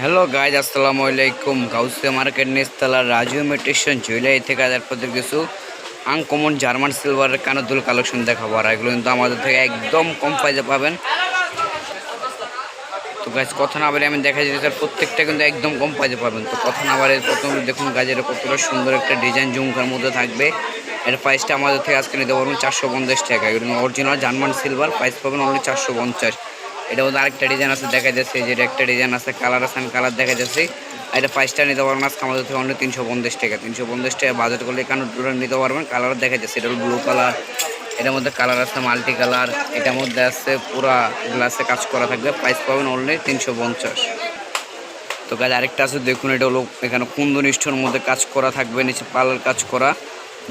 Hello guys আসসালামু আলাইকুম। Gausia market নিস্তালা রাজু মেট্রিশন জুয়েলারি থেকে আজ আপনাদের কিছু আনকমন জার্মান সিলভারের কানদুল কালেকশন দেখাবো। আর এগুলো কিন্তু আমাদের থেকে একদম কম প্রাইজে পাবেন। তো গাছ কথা না বলে আমি দেখা যাচ্ছে স্যার প্রত্যেকটা কিন্তু একদম কম প্রাইজে পাবেন। তো কথা না বলে প্রথম দেখুন গাছের কতটা সুন্দর একটা ডিজাইন জুমকার মধ্যে থাকবে। এর প্রাইসটা আমাদের থেকে আজকে নিতে পারবেন চারশো পঞ্চাশ টাকা। এগুলো অরিজিনাল জার্মান সিলভার প্রাইস পাবেন অনলি চারশো পঞ্চাশ। এটা মধ্যে আরেকটা ডিজাইন আছে, দেখা যাচ্ছে যেটা একটা ডিজাইন আছে কালার আছে কালার দেখা যাচ্ছে। এটা প্রাইসটা নিতে পারবেন, আজকে আমাদের থেকে অন্য তিনশো পঞ্চাশ টাকা। তিনশো পঞ্চাশ টাকা বাজেট করলে দুটো নিতে পারবেন কালার দেখা যাচ্ছে, এটা হলো ব্লু কালার এটার মধ্যে কালার আছে মাল্টি কালার এটার মধ্যে আছে পুরা গ্লাসে কাজ করা থাকবে প্রাইস পাবেন অনলি তিনশো পঞ্চাশ। তো কাজ আরেকটা আছে, দেখুন, এটা হলো এখানে কুন্দন স্টোর মধ্যে কাজ করা থাকবে, নিচে পালার কাজ করা।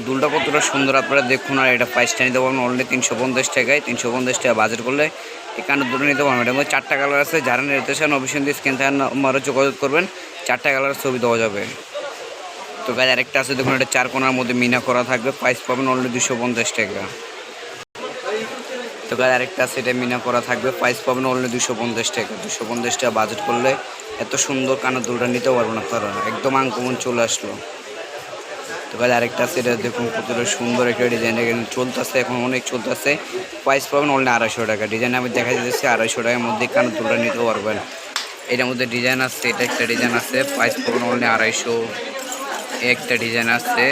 দুলটা কতটা সুন্দর আপনারা দেখুন, আর এটা প্রাইসটা নিতে পারবেন অনলি তিনশো পঞ্চাশ টাকায়। তিনশো পঞ্চাশ টাকা বাজেট করলে এখানে দুটো নিতে পারবেন। এটার মধ্যে চারটা কালার আছে, যারা নিতে চান অবশ্যই দিয়ে স্ক্রিন থেকে নাম্বারে যোগাযোগ করবেন। চারটা কালারের ছবি দেওয়া যাবে। তো গাছ আরেকটা আছে, দেখুন, এটা চার কোনার মধ্যে মিনা করা থাকবে। প্রাইস পাবেন অনলি দুশো পঞ্চাশ টাকা। তো গাছ আরেকটা আছে, এটা মিনা করা থাকবে। প্রাইস পাবেন অনলি দুশো পঞ্চাশ টাকা। দুশো পঞ্চাশ টাকা বাজেট করলে এত সুন্দর কানের দুলটা নিতে পারবেন আপনারা। একদম আনকমন চলে আসলো। তো গাছ আরেকটা আছে, এটা দেখুন কতটা সুন্দর একটা ডিজাইন এখানে চলতেছে, এখন অনেক চলতেছে। প্রাইস পাবেন অনলি আড়াইশো টাকা। ডিজাইন আমি দেখা যাচ্ছে আড়াইশো টাকার মধ্যে কানের দুলটা নিতে পারবেন। এটার মধ্যে ডিজাইন আছে, এটা একটা ডিজাইন আছে প্রাইস পাবেন অনলি আড়াইশো। একটা ডিজাইন আছে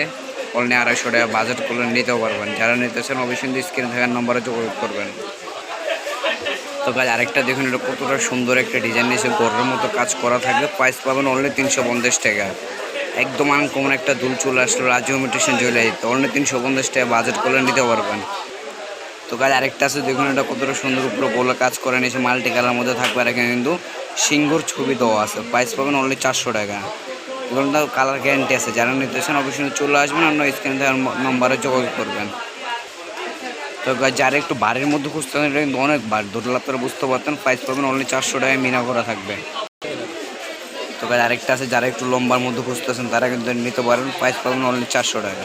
অনলি আড়াইশো টাকা বাজেট করলে নিতেও পারবেন। যারা নিতে চান অবশ্যই স্ক্রিনে থাকার নম্বরে যোগাযোগ করবেন। তো কাজ আরেকটা দেখুন, এটা কতটা সুন্দর একটা ডিজাইন নিয়েছে, গরের মতো কাজ করা থাকবে। প্রাইস পাবেন অনলি তিনশো পঞ্চাশ টাকা। একদম আনকমন একটা দুল চলে আসলো, রাজু মিউটেশন জুয়েলারি তো অনলি তিনশো পঞ্চাশ টাকা বাজেট করলে নিতে পারবেন। তো কাজ আরেকটা আছে, দেখুন এটা কতটা সুন্দর উপরে গোলা কাজ করে নিয়েছে মাল্টি কালার মধ্যে থাকবে আর এখানে কিন্তু সিংহর ছবি দেওয়া আছে। প্রাইস পাবেন অনলি চারশো টাকা। এগুলো কালার গ্যারান্টি আছে, যারা চান অবশ্যই চলে আসবেন আপনার স্ক্রিনে নম্বরে যোগাযোগ করবেন। তো যারা একটু বাড়ির মধ্যে খুঁজতে এটা কিন্তু অনেক বার দুটো আপনারা বুঝতে পারতেন। প্রাইস পাবেন অনলি চারশো টাকায় মিনা করা থাকবে। তো আরেকটা আছে, যারা একটু লম্বার মধ্যে খুঁজতেছেন, তারা কিন্তু নিতে পারেন। প্রাইস পাবেন অনলি চারশো টাকা।